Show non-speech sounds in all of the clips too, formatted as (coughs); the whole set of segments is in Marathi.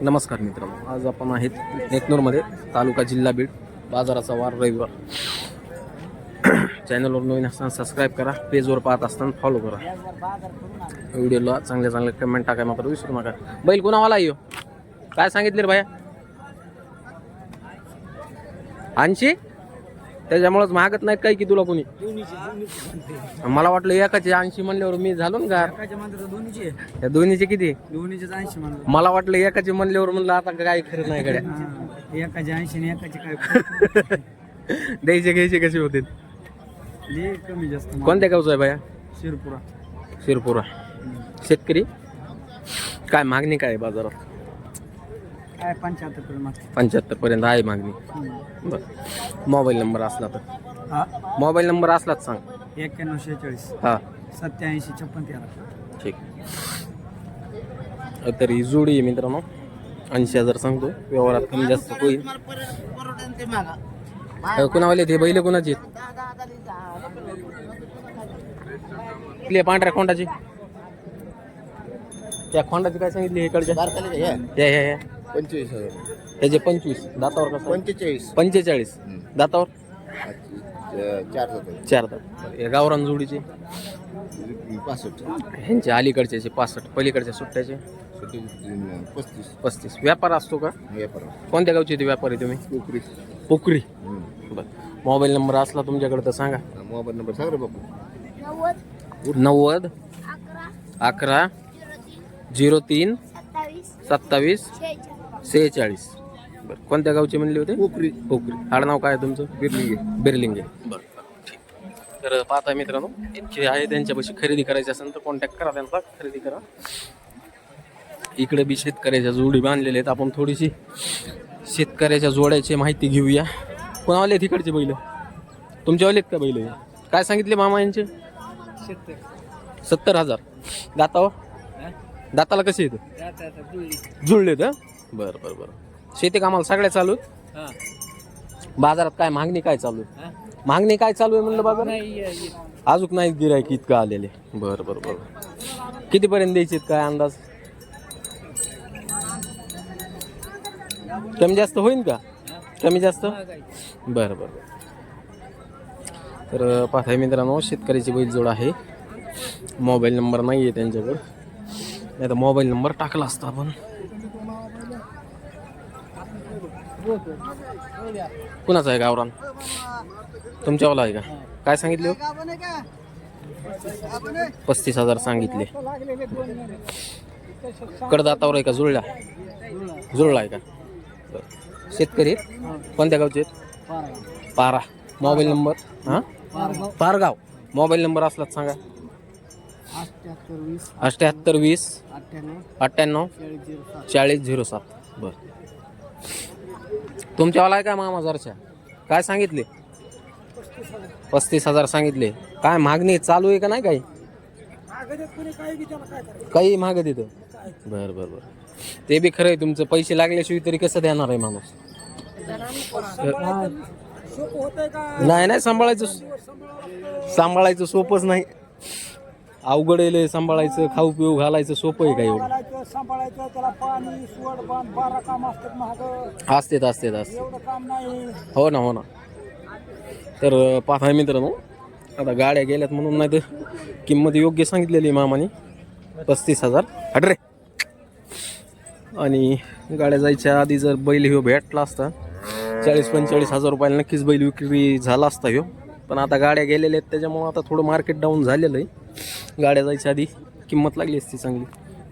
नमस्कार मित्रांनो आज आपण आहेत नेकनूरमध्ये तालुका जिल्हा बीड बाजाराचा वार रविवार. चॅनलवर नवीन असताना सबस्क्राईब करा पेजवर पाहत असताना फॉलो करा. व्हिडिओला चांगले चांगले कमेंट टाकाय मात्र विसरू नका. बैल कुणावाला येऊ काय सांगितले रे भाया ऐंशी त्याच्यामुळेच मागत नाही काय की तुला कोणी? मला वाटलं एकाचे ऐंशी म्हणल्यावर मी झालो ना गार. दोन्हीचे या दोन्हीचे किती? दोन्हीचे ऐंशी म्हणलं. मला वाटलं एकाचे म्हणल्यावर म्हणलं आता काय खरं नाही गड्या. एकाचे ऐंशी आणि एकाचे काय? द्यायचे घ्यायचे कसे होते कमी जास्त. कोणत्या गावचं आहे बाया? शिरपुरा. शिरपुरा. शेतकरी? काय मागणी काय बाजारात? काय पंच्याहत्तर पर्यंत मागते पंच्याहत्तर पर्यंत आहे मागणी. बरं. मोबाईल नंबर असला तर. हा? मोबाईल नंबर असलाच सांग. एक्क्याण्णव शेहेचाळीस. हा. सत्याऐंशी छप्पन तेरा. ठीक. तर ही जोडी आहे मित्रांनो. ऐंशी हजार सांगतो. व्यवहारात कमी जास्त होईल. अ, कुणावाले ते बैल कुणाचे आपल्या पांढऱ्या खोंडाची. त्या खोंडाची काय सांगितली इकडच्या या या या. पंचवीस हजार. त्याचे पंचवीस. दातावर कसं? पंचेचाळीस. पंचेचाळीस. दातावर? चार हजार चार दात. या गावरान जोडीचे? पासष्ट. ह्यांचे अलीकडचे पासष्ट पलीकडच्या सुट्ट्याचे? पस्तीस. पस्तीस. व्यापार असतो का? व्यापार. कोणत्या गावचे ते व्यापारी तुम्ही? नोकरी पोकरी बरं. मोबाईल नंबर असला तुमच्याकडे तर सांगा. मोबाईल नंबर सांग रे बापू. नव्वद अकरा झिरो तीन सत्तावीस सेहेचाळीस. बरं कोणत्या गावचे म्हणले होते? नोकरी पोकरी आडनाव काय आहे तुमचं? बिर्लिंगे. बिर्लिंगे. बरं ठीक. तर पाहता मित्रांनो इतके आहे त्यांच्यापाशी खरेदी करायची असेल तर कॉन्टॅक्ट करा त्यांचा खरेदी करा. इकडे बी शेतकऱ्याच्या जोडी बांधलेल्या आहेत. आपण थोडीशी शेतकऱ्याच्या जोड्याची माहिती घेऊया. कोणावाले आहेत इकडचे बैल? तुमच्यावाले आहेत का बैल? काय सांगितले मामा यांचे? सत्तर. हजार. दातावर? दाताला कसे येतं जुळले तर बरं बरं बरं. शेती कामाला सगळ्या चालू आहेत? बाजारात काय मागणी काय चालू आहे? मागणी काय चालू आहे म्हणलं बाजार अजून नाही गिरायक इतकं आलेले. बरं बरं बरं. कितीपर्यंत द्यायचे काय अंदाज? कमी जास्त होईल का? कमी जास्त? बरं बरं बरं. तर पाहताय मित्रांनो शेतकऱ्याची बैलजोड आहे. मोबाईल नंबर नाही आहे त्यांच्याकडं. नाही तर मोबाईल नंबर टाकला असता आपण. कुणाचा आहे गावरान? तुमच्यावाला आहे का? काय सांगितले हो? पस्तीस हजार सांगितले. कडदातावर आहे का? जुळला? जुळला आहे का? शेतकरी कोणत्या गावचे पारा. Mobile number? हां? पारगाव. मोबाईल नंबर असलाच सांगा. अठ्ठ्याहत्तर वीस अठ्याहत्तर वीस. अठ्ठ्याण्णव अठ्ठ्याण्णव. चाळीस झिरो सात. बरं. तुमच्यावाला आहे का मामा हजारच्या काय सांगितले? पस्तीस हजार सांगितले. काय मागणी चालू आहे का नाही काही? काही माग येतं. बर बर बर. ते बी खरं आहे तुमचं पैसे लागल्याशिवाय तरी कसं देणार आहे माणूस? नाही नाही सांभाळायचं सांभाळायचं सोपंच नाही. अवघड आहे सांभाळायचं खाऊ पिऊ घालायचं सोपं आहे का एवढं सांभाळायचं त्याला पाणी सुवड बांध बारा काम असतात महाग. असतेत असतेत असते एवढं काम नाही. हो ना हो ना. तर अं, पाहता मित्रांनो आता गाड्या गेल्यात म्हणून नाही तर किंमत योग्य सांगितलेली आहे मामाने. पस्तीस हजार. हट रे. आणि गाड्या जायच्या आधी जर बैल ह्यो भेटला असता चाळीस पंचेचाळीस हजार रुपयाला नक्कीच बैल विक्री झाला असता ह्यो. पण आता गाड्या गेलेल्या आहेत त्याच्यामुळं आता थोडं मार्केट डाऊन झालेलं आहे. गाड्या जायच्या आधी किंमत लागली असती चांगली.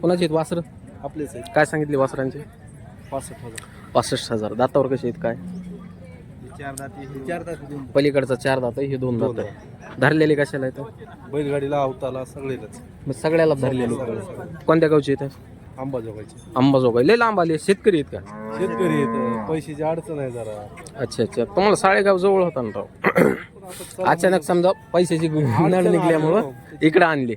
कोणाची आहेत वासरं? आपलेच आहे काय सांगितले वासरांचे? पासष्ट हजार. पासष्ट हजार. दातावर कसे आहेत काय? चार दाती चार दाती पलीकडचा चार दात आहे हे दोन दात आहे. धरलेले कशाला येतं बैलगाडीला अवताला सगळेच मग सगळ्याला धरलेले. कोणत्या गावचे येतं अंबाजोगाईचे अंबाजोगाई लय लांब आले. शेतकरी आहेत का? शेतकरी येत पैशाची अडचण आहे जरा. अच्छा अच्छा. तुम्हाला साळेगाव जवळ होता ना राव? अचानक समजा पैशाची नळ निघल्यामुळं इकडं आणले.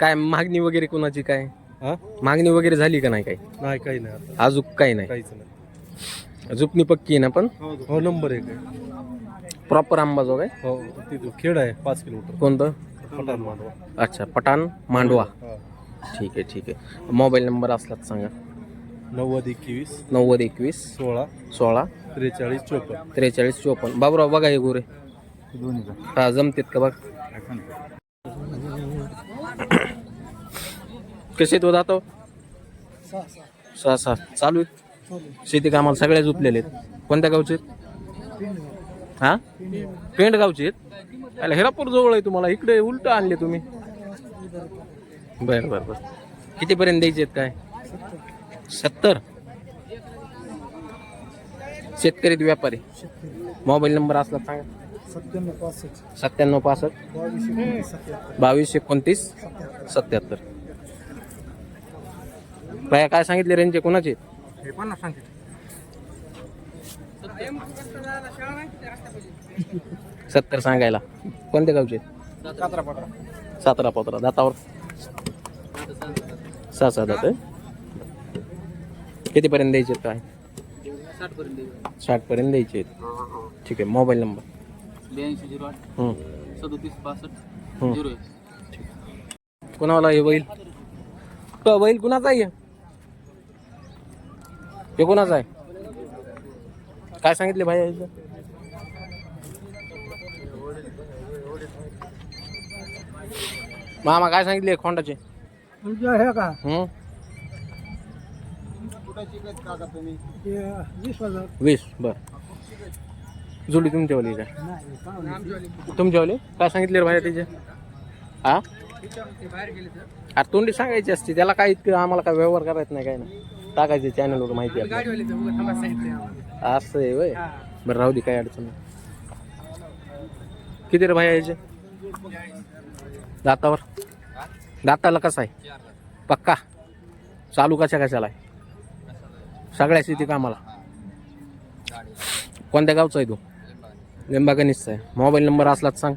काय मागणी वगैरे कोणाची काय? हा? मागणी वगैरे झाली का नाही काही? नाही काही नाही अजून काही नाही. काहीच नाही. झुपणी पक्की आहे ना पण? हो नंबर एक आहे. प्रॉपर अंबाजोगाई हो तिथं खेड आहे पाच किलोमीटर. कोणतं? पठाण मांडवा. अच्छा पठाण मांडवा. हा. ठीक आहे ठीक आहे. मोबाईल नंबर असलाच सांगा. नव्वद एकवीस नव्वद एकवीस सोळा सोळा त्रेचाळीस चोपन्न. त्रेचाळीस चोपन्न. बाबूराव बघा हे गोरे. हा जमतेत का बघ. कसे तो जातो सहा सहा. चालू आहेत शेती कामाला सगळ्या झोपलेले आहेत. कोणत्या गावचे आहेत? हा? पेंड. गावचे आहेत? अरे हेरापूर जवळ आहे तुम्हाला. इकडे उलट आणले तुम्ही. बर बर बर. कितीपर्यंत द्यायचे आहेत काय? सत्तर. शेतकरी व्यापारी. मोबाईल नंबर असला तर सांगा. सत्त्याण्णव पासष्ट. सत्त्याण्णव पासष्ट. बावीसशे एकोणतीस सत्याहत्तर बावीस एकोणतीस सत्याहत्तर बाया काय सांगितले रेंजचे? कोणाचे? हे पण सांगितलं. सत्तर सांगायला. कोणत्या गावचे? सातारा पोतरा. दातावर. सहा सहा दात कितीपर्यंत द्यायचे आहेत काय? साठ पर्यंत द्यायचे आहेत. ठीक आहे मोबाईल नंबर. ब्याऐंशी झिरो आठ. सदोतीस हं. झिरो एक. कोणाला हे बैल? तो बैल कुणाचा आहे हे? कोणाचा आहे? काय सांगितले भाई मामा काय सांगितले खोंडाचे? तुमच्या हे का? हं? ते वीस हजार. वीस बर. जुडी तुमच्यावाली काय नाही तुमच्यावाली काय सांगितले रे भाई त्याचे हा? अरे तोंडी सांगायची असते त्याला काय इतकं आम्हाला काय व्यवहार करायचं नाही काय ना टाकायचं चॅनलवर माहिती आहे असं आहे वय. बरं राहू दे काय अडचण नाही. किती रे भाई यायचे? दातावर? दाताला कसा आहे? पक्का? चालू कशा कशाला आहे? सगळ्या शेती कामाला? कोणत्या गावचा आहे तू? लिंबागणिसचा आहे. मोबाईल नंबर असला तर सांग.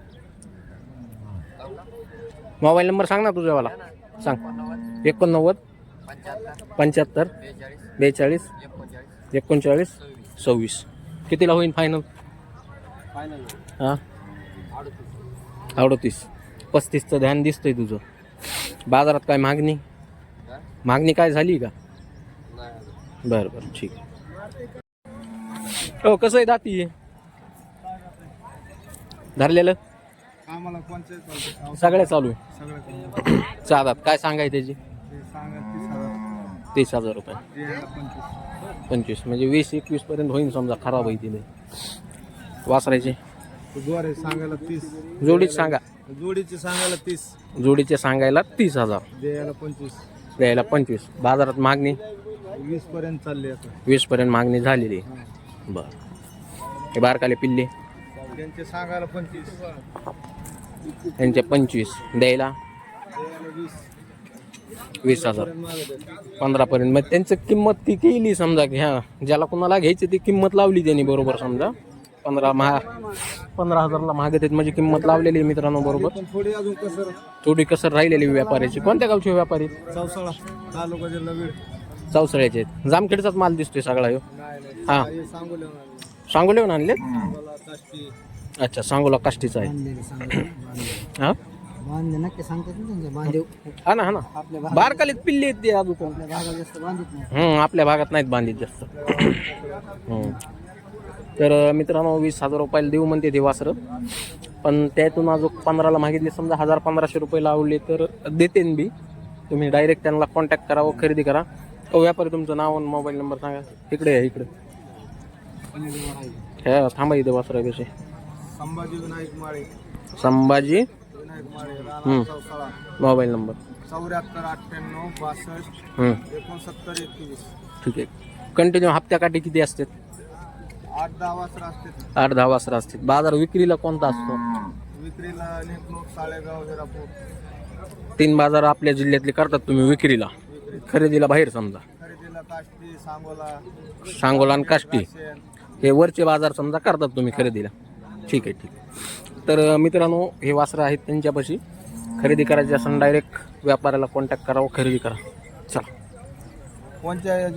मोबाईल नंबर सांग ना तुझ्यावाला सांग. एकोणनव्वद पंच्याहत्तर बेचाळीस एकोणचाळीस सव्वीस. कितीला होईल फायनल हां? अडतीस. पस्तीसचं ध्यान दिसतंय तुझं. बाजारात काय मागणी? मागणी काय झाली का? बरं बरं ठीक. हो कसं आहे दाती? धरलेलं? आम्हाला पंचायत सगळ्या चालू आहे. सगळं चादात (coughs) काय सांगाय त्याची? ते सांगा तीस हजार तीस हजार रुपये. पंचवीस. पंचवीस. म्हणजे वीस एकवीस पर्यंत होईल समजा खराब आहे तिने वासरायचे? द्वारे सांगायला तीस. जोडीच सांगा. जोडीचे सांगायला तीस. जोडीचे सांगायला तीस हजार. द्यायला पंचवीस. द्यायला पंचवीस. बाजारात मागणी? वीस पर्यंत चालले आता. वीस पर्यंत मागणी झालेली. आहे बरं. हे बारकाले पिल्ले. त्यांचे सांगायला पंचवीस. यांचे पंचवीस. द्यायला? वीस. हजार. पंधरापर्यंत. मग त्यांचं किंमत ती केली समजा की ह्या ज्याला कोणाला घ्यायची ती किंमत लावली त्यांनी बरोबर समजा. पंधरा महा पंधरा हजारला महागत आहेत म्हणजे किंमत लावलेली आहे मित्रांनो बरोबर. थोडी अजून कसर. थोडी कसर राहिलेली व्यापाऱ्याची. कोणत्या गावचे व्यापारी? चौसाळा तालुका जिल्हा बीड. चौसळ्याचे आहेत. जामखेडचाच माल दिसतोय सगळा ह्यो नाही नाही हा. हे. सांगू सांगोले आणले अच्छा सांगोला काष्टीचा आहे. हा? बांधले नक्की सांगतात ना त्यांचे हा ना हा ना. आपल्या बारकालीत पिल्ले आहेत ते अजून आपल्या भागात जास्त बांधित नाही हम्म, आपल्या भागात नाहीत बांधित जास्त. तर अं, मित्रांनो वीस हजार रुपयाला देऊ म्हणते ते वासरं. पण त्यातून अजून पंधराला मागितले समजा हजार पंधराशे रुपये लावले तर देते बी. तुम्ही डायरेक्ट त्यांना कॉन्टॅक्ट करा व खरेदी करा. अहो व्यापारी तुमचं नाव आणि मोबाईल नंबर सांगा. इकडे आहे इकडे. ह्या थांबा इथे वासरा कसे संभाजी विनायक माळे. संभाजी? विनायक माळे हम्म. राणा चौसाळा. Mobile number. चौऱ्याहत्तर अठ्ठ्याण्णव बासष्ट हम्म, एकोणसत्तर एकवीस. ठीक आहे. कंटिन्यू हप्त्याकाठी किती असते आठ दहा वाजता असते आठ दहा वासरा असते बाजार विक्रीला कोणता असतो? विक्रीला साळेगाव हिरापूर तीन बाजार आपल्या जिल्ह्यातले करतात तुम्ही विक्रीला. खरेदीला बाहेर समजा. खरेदीला काष्टी सांगोला. सांगोला आणि काष्टी. हे वरचे बाजार समजा करतात तुम्ही खरेदीला. ठीक आहे ठीक आहे. तर मित्रांनो हे वासरं आहेत त्यांच्यापाशी. खरेदी करायची असेल डायरेक्ट व्यापाऱ्याला कॉन्टॅक्ट करावं खरेदी करा. चला. कोणत्या